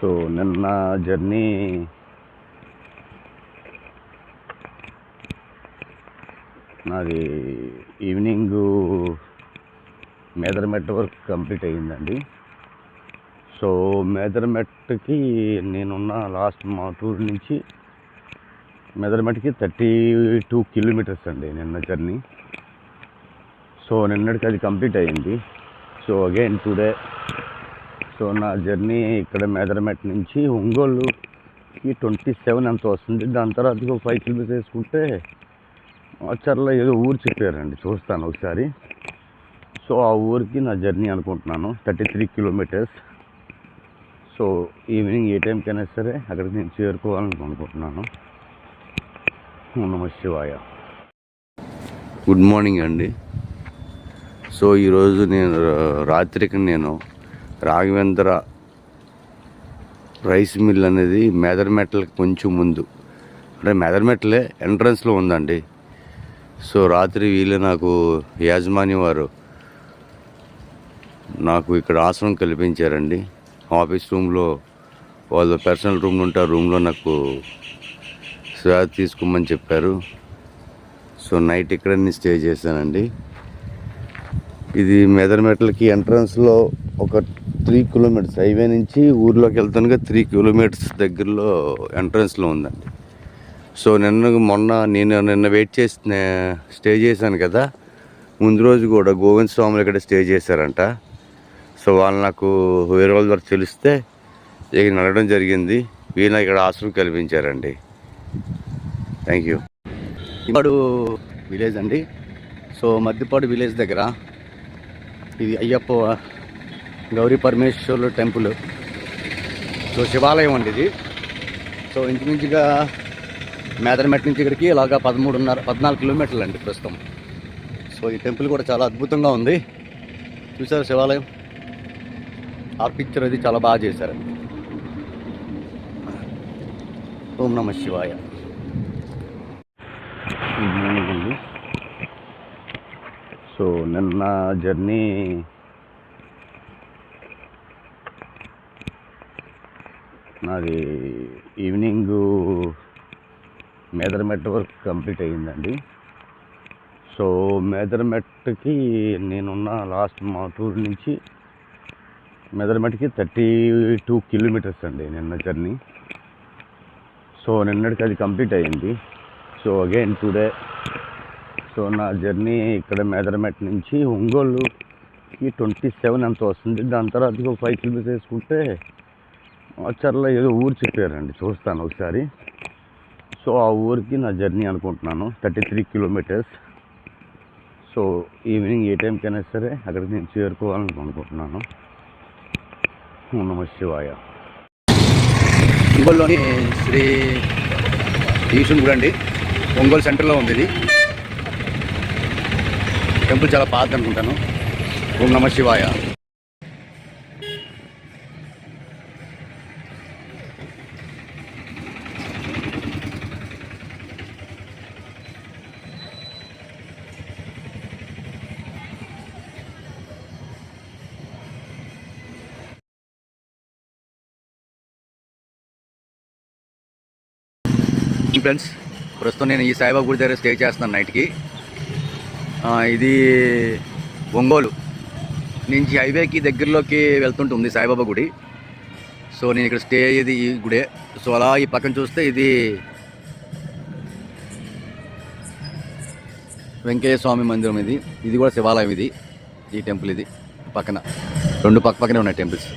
So నిన్న journey నాది evening Medaramet work complete అయ్యిందండి. సో మేదరమెట్కి నేనున్న లాస్ట్ మా టూర్ నుంచి మెదర్మెట్కి థర్టీ టూ కిలోమీటర్స్ అండి నిన్న జర్నీ. సో నిన్నటికి అది కంప్లీట్ అయ్యింది. సో అగైన్ టుడే సో నా జర్నీ ఇక్కడ మేదరమెట్ నుంచి ఒంగోలుకి ట్వంటీ సెవెన్ అంత వస్తుంది. దాని తర్వాత ఒక ఫైవ్ కిలోమీటర్స్ వేసుకుంటే చర్ల ఏదో ఊరు చెప్పారండి. చూస్తాను ఒకసారి. సో ఆ ఊరికి నా జర్నీ అనుకుంటున్నాను. Thirty three kilometres so evening ఏ టైంకైనా సరే అక్కడికి నేను చేరుకోవాలని అనుకుంటున్నాను. నమ శివాయ. గుడ్ మార్నింగ్ అండి. సో ఈరోజు నేను రాత్రికి నేను రాఘవేంద్ర రైస్ మిల్ అనేది మెదర్మెట్లకి కొంచెం ముందు అంటే మెదర్మెట్లే ఎంట్రన్స్లో ఉందండి. సో రాత్రి వీళ్ళు నాకు యాజమాన్యం వారు నాకు ఇక్కడ ఆశ్రమం కల్పించారండి. ఆఫీస్ రూమ్లో వాళ్ళ పర్సనల్ రూమ్ ఉంటే ఆ రూమ్లో నాకు శ్వాస తీసుకోమని చెప్పారు. సో నైట్ ఇక్కడ స్టే చేశానండి. ఇది మెదర్మెట్లకి ఎంట్రన్స్లో ఒక త్రీ కిలోమీటర్స్. హైవే నుంచి ఊర్లోకి వెళ్తానుగా త్రీ కిలోమీటర్స్ దగ్గరలో ఎంట్రన్స్లో ఉందండి. సో నిన్న మొన్న నేను నిన్న వెయిట్ చేసి స్టే చేశాను కదా. ముందు రోజు కూడా గోవింద స్వాములు ఇక్కడ స్టే చేశారంట. సో వాళ్ళు నాకు వేరే వాళ్ళ ద్వారా తెలిస్తే ఇక నడవడం జరిగింది. వీళ్ళు ఇక్కడ ఆశ్రమం కల్పించారండి. థ్యాంక్ యూ ఇప్పుడు విలేజ్ అండి. సో మద్దిపాడు విలేజ్ దగ్గర ఇది అయ్యప్ప గౌరీ పరమేశ్వరుల టెంపుల్. సో శివాలయం అండి ఇది. సో ఇంచుమించుగా మేదనమెట్ నుంచి ఇక్కడికి ఇలాగా పదమూడున్నర పద్నాలుగు కిలోమీటర్లు అండి ప్రస్తుతం. సో ఈ టెంపుల్ కూడా చాలా అద్భుతంగా ఉంది. చూసారు శివాలయం? ఆ పిక్చర్ అది చాలా బాగా చేశారండి. ఓం నమ శివాయ గుడ్ మార్నింగ్ అండి సో నిన్న జర్నీ. నాది ఈవినింగ్ మేదరమెట్ వర్క్ కంప్లీట్ అయ్యిందండి. సో మేదరమెట్కి నేనున్న లాస్ట్ మా టూర్ నుంచి మెదర్మెట్కి థర్టీ టూ కిలోమీటర్స్ అండి నిన్న జర్నీ. సో నిన్నటికి అది కంప్లీట్ అయ్యింది. సో అగైన్ టుడే సో నా జర్నీ ఇక్కడ మేదరమెట్ నుంచి ఒంగోలుకి ట్వంటీ సెవెన్ అంత వస్తుంది. దాని తర్వాత ఒక ఫైవ్ కిలోమీటర్స్ వేసుకుంటే ఆచర్లో ఏదో ఊరు చెప్పారండి. చూస్తాను ఒకసారి. సో ఆ ఊరికి నా జర్నీ అనుకుంటున్నాను. Thirty three kilometres. So evening ఏ టైంకైనా సరే అక్కడికి నేను చేరుకోవాలని అనుకుంటున్నాను. నమ శివాయ. ఒంగోలులోని శ్రీ ఈశ్వరుని గుడి అండి. ఒంగోలు సెంటర్లో ఉంది ఇది. టెంపుల్ చాలా పాత అనుకుంటాను. ఓం నమ శివాయ. ఫ్రెండ్స్ ప్రస్తుతం నేను ఈ సాయిబాబా గుడి దగ్గర స్టే చేస్తున్నాను నైట్కి. ఇది ఒంగోలు నుంచి హైవేకి దగ్గరలోకి వెళ్తుంటుంది సాయిబాబా గుడి. సో నేను ఇక్కడ స్టే అయ్యేది ఈ గుడే. సో అలా ఈ పక్కన చూస్తే ఇది వెంకయ్య స్వామి మందిరం ఇది. ఇది కూడా శివాలయం ఇది. ఈ టెంపుల్ ఇది. పక్కన. రెండు పక్క పక్కనే ఉన్నాయి టెంపుల్స్.